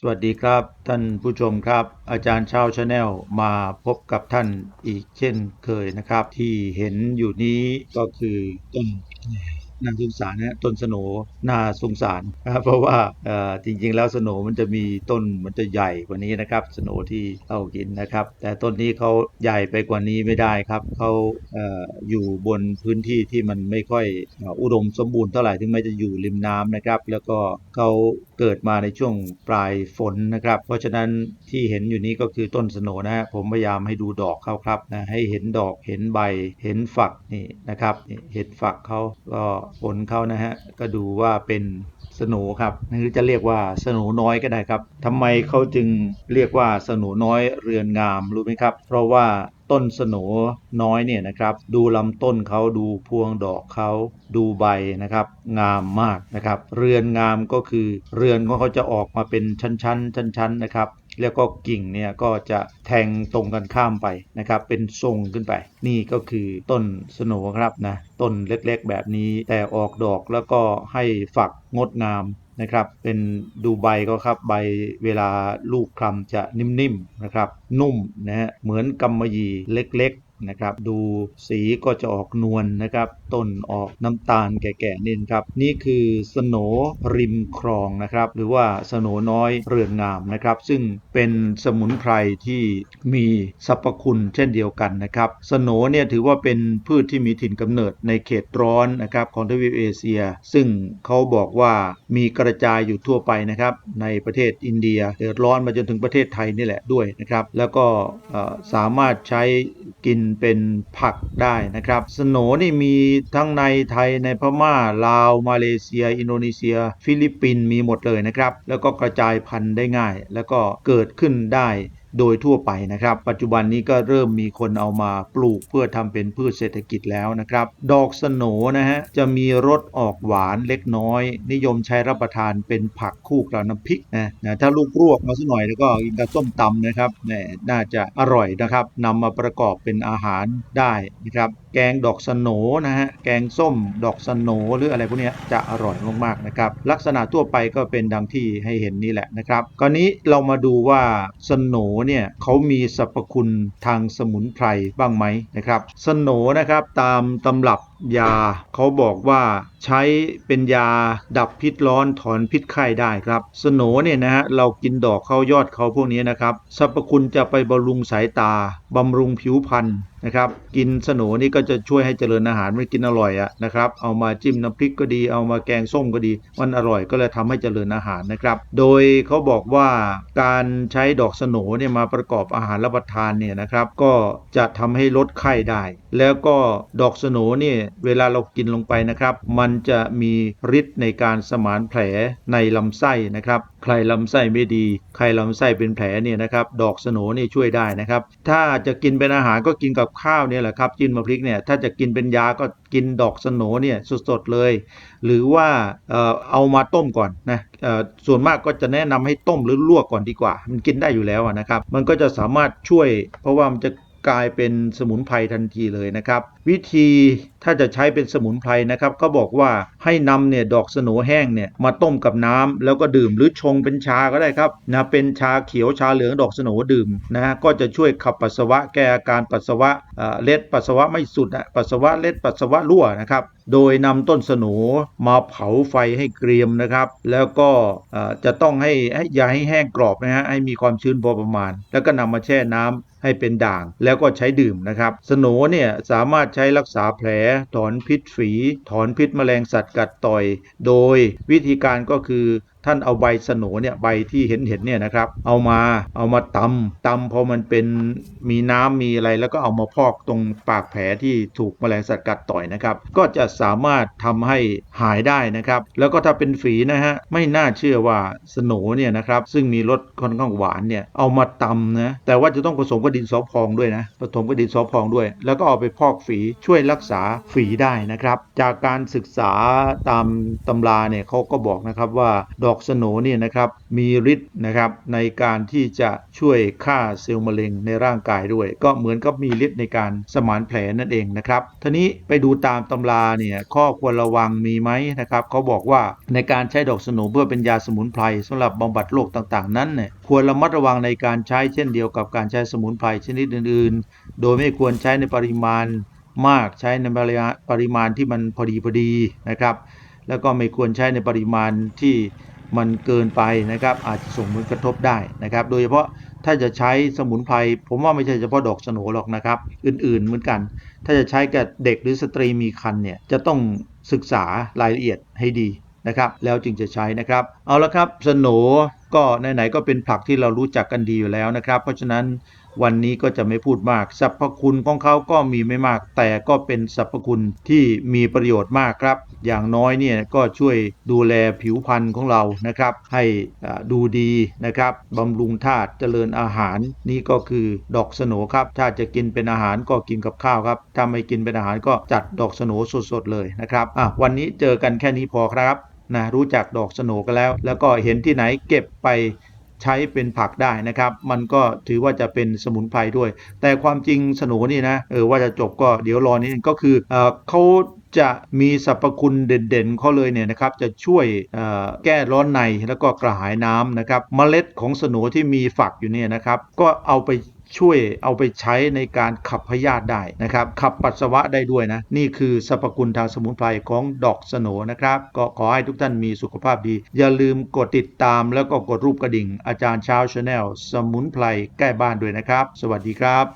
สวัสดีครับท่านผู้ชมครับ อาจารย์เช้าชาแนลมาพบกับท่านอีกเช่นเคยนะครับ ที่เห็นอยู่นี้ก็คือต้น น่าสงสารนะต้นสโหนน่าสงสารนะครับเพราะว่าจริงๆแล้วสโนมันจะมีต้นมันจะใหญ่กว่านี้นะครับสโนที่เรากินนะครับ แต่ต้นนี้เขาใหญ่ไปกว่านี้ไม่ได้ครับเขาเออยู่บนพื้นที่ที่มันไม่ค่อยอ,อุดมสมบูรณ์เท่าไหร่ถึงแม้จะอยู่ริมน้ำนะครับ แล้วก็เขาเกิดมาในช่วงปลายฝนนะครับ เพราะฉะนั้นที่เห็นอยู่นี้ก็คือต้นสโนนะฮะผมพยายามให้ดูดอกเขาครับนะให้เห็นดอกเห็นใบเห็นฝักนี่นะครับเห็นฝักเขาก็ผลเขานะฮะก็ดูว่าเป็นสโหนครับหรือจะเรียกว่าสโหนน้อยก็ได้ครับทำไมเขาจึงเรียกว่าสโหนน้อยเรือนงามรู้ไหมครับ เพราะว่า ต้นสโหนน้อยเนี่ยนะครับดูลำต้นเขาดูพวงดอกเขาดูใบนะครับ งามมากนะครับ เรือนงามก็คือเรือนของเขาจะออกมาเป็นชั้นๆชั้นๆนะครับแล้วก็กิ่งเนี่ยก็จะแทงตรงกันข้ามไปนะครับ เป็นทรงขึ้นไป นี่ก็คือต้นสโนครับนะต้นเล็กๆแบบนี้แต่ออกดอกแล้วก็ให้ฝักงดงาม นะครับ เป็นดูใบก็ครับใบเวลาลูกคลำจะนิ่มๆนะครับ นุ่มนะฮะเหมือนกำมะหยี่เล็กๆ นะครับ ดูสีก็จะออกนวลนะครับ ต้นออกน้ำตาลแก่ๆนี่ครับ นี่คือสโหนริมคลองนะครับ หรือว่าสโหนน้อยเรือนงามนะครับ ซึ่งเป็นสมุนไพรที่มีสรรพคุณเช่นเดียวกันนะครับ สโหนเนี่ยถือว่าเป็นพืชที่มีถิ่นกำเนิดในเขตร้อนนะครับของทวีปเอเชีย ซึ่งเขาบอกว่ามีกระจายอยู่ทั่วไปนะครับในประเทศอินเดียเดือดร้อนมาจนถึงประเทศไทยนี่แหละด้วยนะครับ แล้วก็สามารถใช้ กินเป็นผักได้นะครับ สโหนนี่มีทั้งในไทยในพม่า ลาว มาเลเซีย อินโดนีเซีย ฟิลิปปินส์มีหมดเลยนะครับ แล้วก็กระจายพันธุ์ได้ง่าย แล้วก็เกิดขึ้นได้ โดยทั่วไปนะครับ ปัจจุบันนี้ก็เริ่มมีคนเอามาปลูกเพื่อทำเป็นพืชเศรษฐกิจแล้วนะครับ ดอกสโนนะฮะจะมีรสออกหวานเล็กน้อย นิยมใช้รับประทานเป็นผักคู่กับน้ำพริกนะนะถ้าลูกรวกมาสักหน่อยแล้วก็กินกับส้มตำนะครับแหมน่าจะอร่อยนะครับนำมาประกอบเป็นอาหารได้นะครับ แกงดอกสโหนนะฮะ แกงส้มดอกสโหนหรืออะไรพวกนี้จะอร่อยมากๆนะครับ ลักษณะทั่วไปก็เป็นดังที่ให้เห็นนี่แหละนะครับคราวนี้เรามาดูว่าสโหนเนี่ยเขามีสรรพคุณทางสมุนไพรบ้างไหมนะครับ สโหนนะครับตามตำรับ ยาเขาบอกว่าใช้เป็นยาดับพิษร้อนถอนพิษไข้ได้ครับสโหนเนี่ยนะฮะเรากินดอกเขายอดเขาพวกนี้นะครับสรรพคุณจะไปบำรุงสายตาบำรุงผิวพรรณนะครับกินสโหนนี่ก็จะช่วยให้เจริญอาหารไม่กินอร่อยอะนะครับเอามาจิ้มน้ำพริกก็ดีเอามาแกงส้มก็ดี มันอร่อยก็เลยทำให้เจริญอาหารนะครับ โดยเขาบอกว่าการใช้ดอกสโหนเนี่ยมาประกอบอาหารรับประทานเนี่ยนะครับก็จะทำให้ลดไข้ได้ แล้วก็ดอกสโหนเนี่ยเวลาเรากินลงไปนะครับ มันจะมีฤทธิ์ในการสมานแผลในลำไส้นะครับ ใครลำไส้ไม่ดี ใครลำไส้เป็นแผลเนี่ยนะครับ ดอกสโนนี่ช่วยได้นะครับ ถ้าจะกินเป็นอาหารก็กินกับข้าวเนี่ยแหละครับจิ้มมาพริกเนี่ย ถ้าจะกินเป็นยาก็กินดอกสโนเนี่ยสดๆเลย หรือว่าเอามาต้มก่อนนะส่วนมากก็จะแนะนำให้ต้มหรือลวกก่อนดีกว่า มันกินได้อยู่แล้วนะครับ มันก็จะสามารถช่วย เพราะว่ามันจะกลายเป็นสมุนไพรทันทีเลยนะครับ วิธี ถ้าจะใช้เป็นสมุนไพรนะครับก็บอกว่าให้นำเนี่ยดอกสโนแห้งเนี่ยมาต้มกับน้ำแล้วก็ดื่มหรือชงเป็นชาก็ได้ครับนะเป็นชาเขียวชาเหลืองดอกสโนดื่มนะฮะก็จะช่วยขับปัสสาวะแก้อาการปัสสาวะเอ่อเล็ดปัสสาวะไม่สุดอะปัสสาวะเล็ดปัสสาวะรั่วนะครับโดยนำต้นสโหนมาเผาไฟให้เกรียมนะครับ แล้วก็อ่อจะต้องให้ให้ยาให้แห้งกรอบนะฮะให้มีความชื้นพอประมาณ แล้วก็นำมาแช่น้ำให้เป็นด่าง แล้วก็ใช้ดื่มนะครับสโหนเนี่ยสามารถใช้รักษาแผลถอนพิษฝี ถอนพิษแมลงสัตว์กัดต่อย โดยวิธีการก็คือ ท่านเอาใบสโหนเนี่ยใบที่เห็นเห็นเนี่ยนะครับ เอามาเอามาตำตำพอมันเป็นมีน้ำมีอะไรแล้วก็เอามาพอกตรงปากแผลที่ถูกแมลงสัตว์กัดต่อยนะครับ ก็จะสามารถทำให้หายได้นะครับ แล้วก็ถ้าเป็นฝีนะฮะไม่น่าเชื่อว่าสโหนเนี่ยนะครับซึ่งมีรสค่อนข้างหวานเนี่ยเอามาตำนะแต่ว่าจะต้องผสมกับดินสอพองด้วยนะผสมกับดินสอพองด้วย แล้วก็เอาไปพอกฝีช่วยรักษาฝีได้นะครับ จากการศึกษาตามตำราเนี่ยเขาก็บอกนะครับว่าดอกอกสโนเนี่ยนะครับมีฤทธิ์นะครับในการที่จะช่วยฆ่าเซลล์มะเร็งในร่างกายด้วย ก็เหมือนกับมีฤทธิ์ในการสมานแผลนั่นเองนะครับทีนี้ไปดูตามตำราเนี่ยข้อควรระวังมีไหมนะครับเขาบอกว่าในการใช้ดอกสโนเพื่อเป็นยาสมุนไพรสำหรับบำบัดโรคต่างๆ นั้นเนี่ยควรระมัดระวังในการใช้เช่นเดียวกับการใช้สมุนไพรชนิดอื่น ๆ โดยไม่ควรใช้ในปริมาณมากใช้ในปริมาณปริมาณที่มันพอดีพอดีนะครับ แล้วก็ไม่ควรใช้ในปริมาณที่ มันเกินไปนะครับ อาจจะส่งผลกระทบได้นะครับ โดยเฉพาะถ้าจะใช้สมุนไพรผมว่าไม่ใช่เฉพาะดอกสโนหรอกนะครับ อื่นๆเหมือนกัน ถ้าจะใช้กับเด็กหรือสตรีมีครรภ์เนี่ยจะต้องศึกษารายละเอียดให้ดีนะครับ แล้วจึงจะใช้นะครับ เอาละครับสโหน ก็ไหนๆก็เป็นผักที่เรารู้จักกันดีอยู่แล้วนะครับ เพราะฉะนั้นวันนี้ก็จะไม่พูดมากสรรพคุณของเขาก็มีไม่มาก แต่ก็เป็นสรรพคุณที่มีประโยชน์มากครับ อย่างน้อยเนี่ยก็ช่วยดูแลผิวพรรณของเรานะครับ ให้ดูดีนะครับบำรุงธาตุเจริญอาหาร นี่ก็คือดอกสโนครับ ถ้าจะกินเป็นอาหารก็กินกับข้าวครับถ้าไม่กินเป็นอาหารก็จัดดอกสโนสดๆเลยนะครับอะวันนี้เจอกันแค่นี้พอครับ นะรู้จักดอกสโหนกันแล้ว แล้วก็เห็นที่ไหนเก็บไปใช้เป็นผักได้นะครับ มันก็ถือว่าจะเป็นสมุนไพรด้วย แต่ความจริงสโหนนี่นะเออว่าจะจบก็เดี๋ยวรอนิดนึงก็คือเออเขาจะมีสรรพคุณเด่นๆเขาเลยเนี่ยนะครับจะช่วยแก้ร้อนในแล้วก็กระหายน้ำนะครับเมล็ดของสโหนที่มีฝักอยู่เนี่ยนะครับ ก็เอาไป ช่วยเอาไปใช้ในการขับพยาธิได้นะครับ ขับปัสสาวะได้ด้วยนะ นี่คือสรรพคุณทางสมุนไพรของดอกสโนนะครับ ก็ขอให้ทุกท่านมีสุขภาพดี อย่าลืมกดติดตามแล้วก็กดรูปกระดิ่ง อาจารย์เช้าชาแนลสมุนไพรแก้บ้านด้วยนะครับ สวัสดีครับ